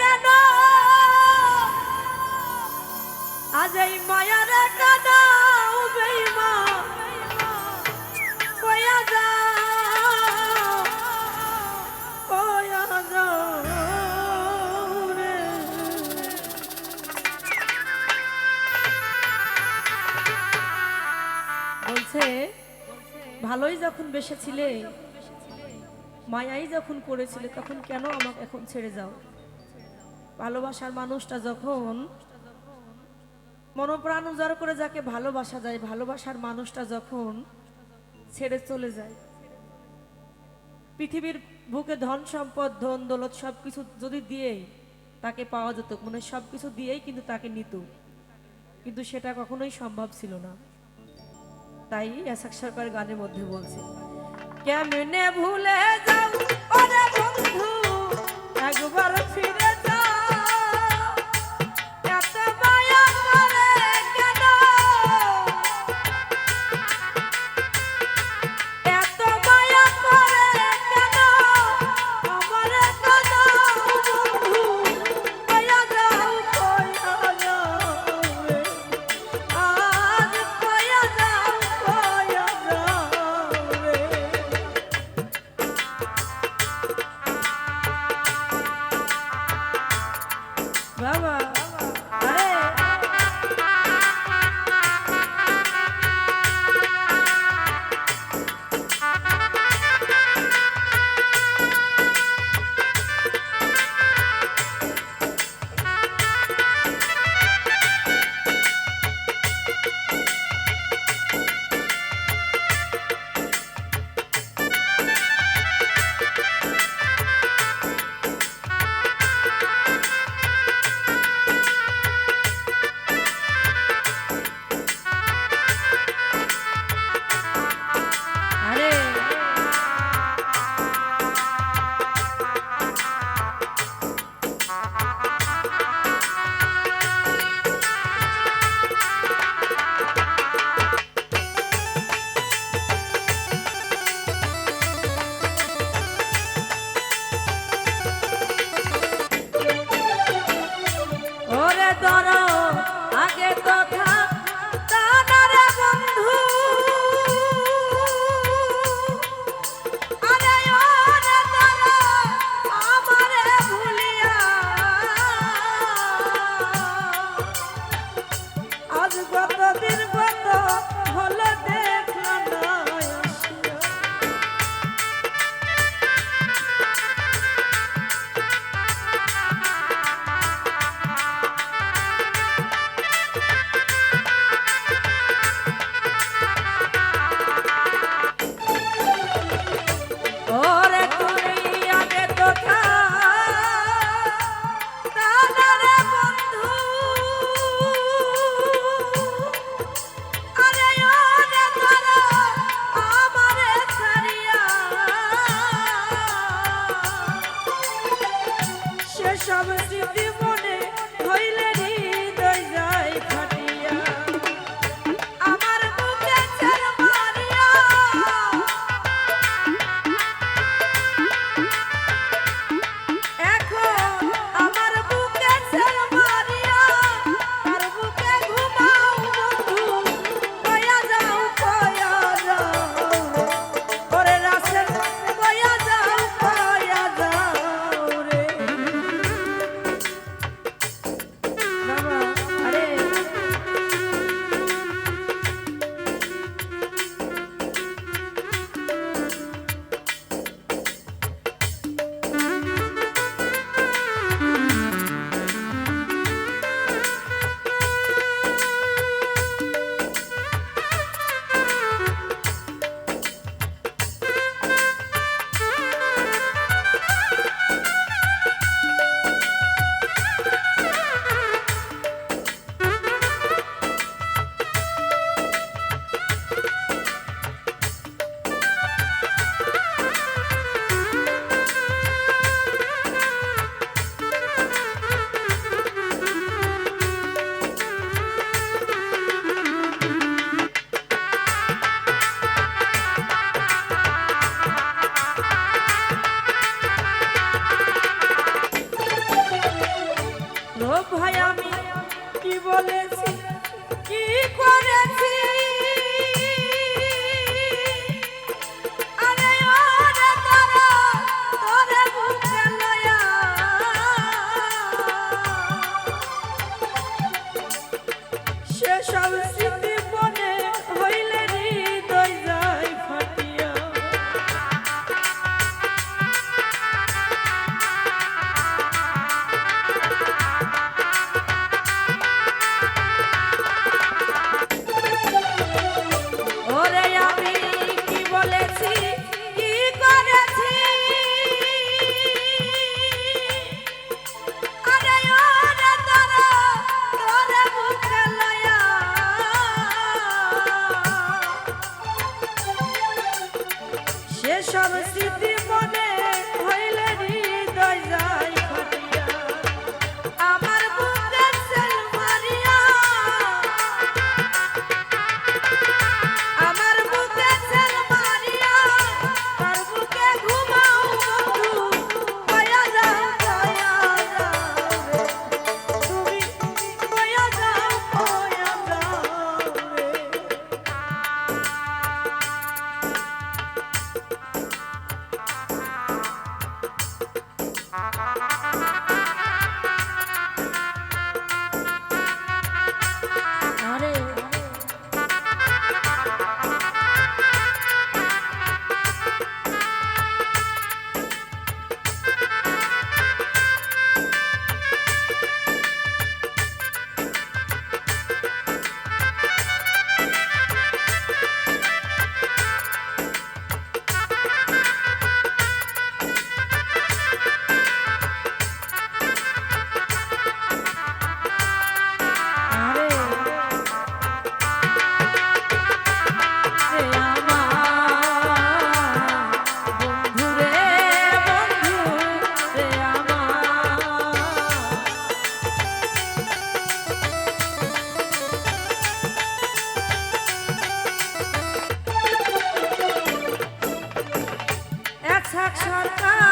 কেন? আজ এই মায়ার বলছে, ভালোই যখন বেসেছিলে, মায়াই যখন করেছিলে, তখন কেন আমাকে এখন ছেড়ে যাও? ভালোবাসার মানুষটা যখন মনোপ্রাণ উজাড় করে যাকে ভালোবাসা যায়, ভালোবাসার মানুষটা যখন ছেড়ে চলে যায়। পৃথিবীর বুকে ধন সম্পদ, ধন দৌলত সব কিছু যদি দিয়েই তাকে পাওয়া যেত মানে সব কিছু দিয়েই কিন্তু তাকে নিত। কিন্তু সেটা কখনোই সম্ভব ছিল না। তাই এসাক সরকার গানের মধ্যে বলছে, কেমনে ভুলে যাও বন্ধু, একবার ফিরে Shamasi. সরকার